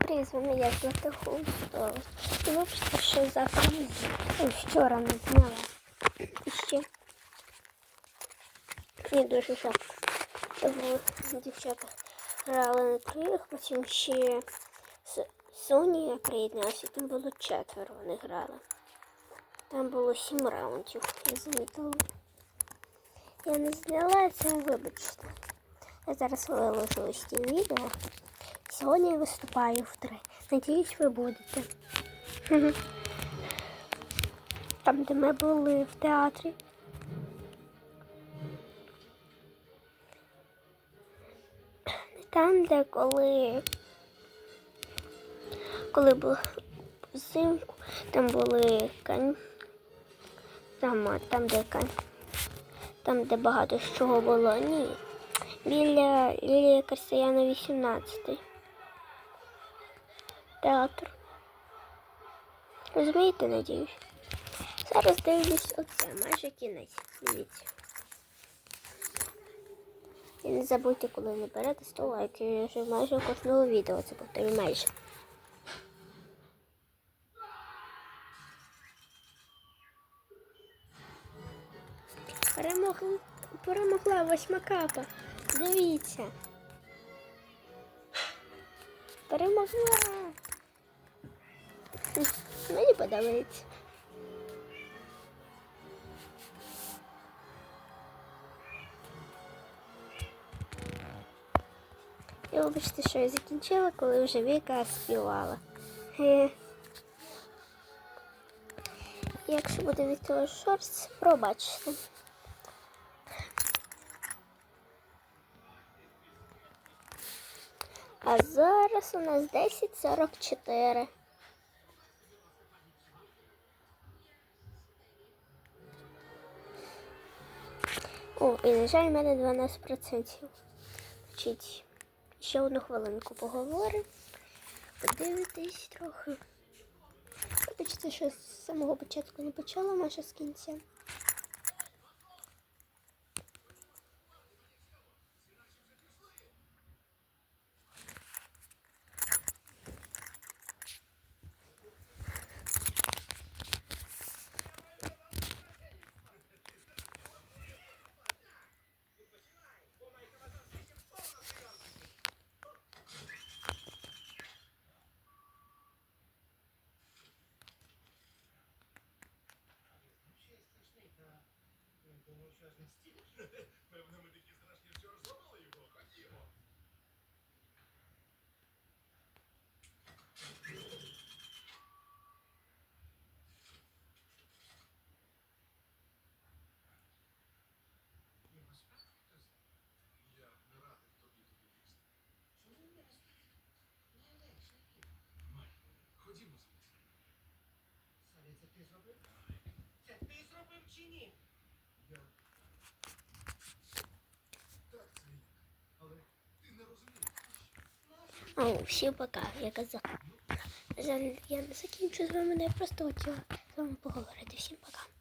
Привіт, з вами я Златоголстова. І вибачте, що завтра не вчора не зняла. І ще. Мені дуже жалко. Тому дівчата грали на крилах, потім ще С- Сонія приєдналася, там було четверо вони грали. Там було сім раундів, я замітила. Я не зняла це, вибачте. Я зараз виложу ось ці відео. Сьогодні я виступаю в три. Надіюсь, ви будете. Там, де ми були в театрі. Там, де коли. Коли був взимку, там були кань. Там, там, де кань. Там, де багато чого було. Ні. Біля Лілії Карсияна 18. Театр. Розумієте, надіюсь? Зараз дивлюсь оце, майже кінець. Дивіться. І не забудьте, коли наберете 100 лайків. Я вже майже кожного відео це повторю майже. Перемогла восьма капа. Дивіться. Перемогла. Мені подобається. І вибачте, що я закінчила, коли вже Віка співала. Якщо буде від цього шорс, пробачте. А зараз у нас 10.44. О, і на жаль, в мене 12%. Вчить. Ще одну хвилинку поговоримо. Подивитись трохи. Вибачте, що з самого початку не почала, може з кінця. Ходімо звідси. Саня, це ти зробив? Це ти зробив чи ні? О, всім пока, я казав. На я не закінчу з вами, я просто хотіла з вами поговорити. Всім пока.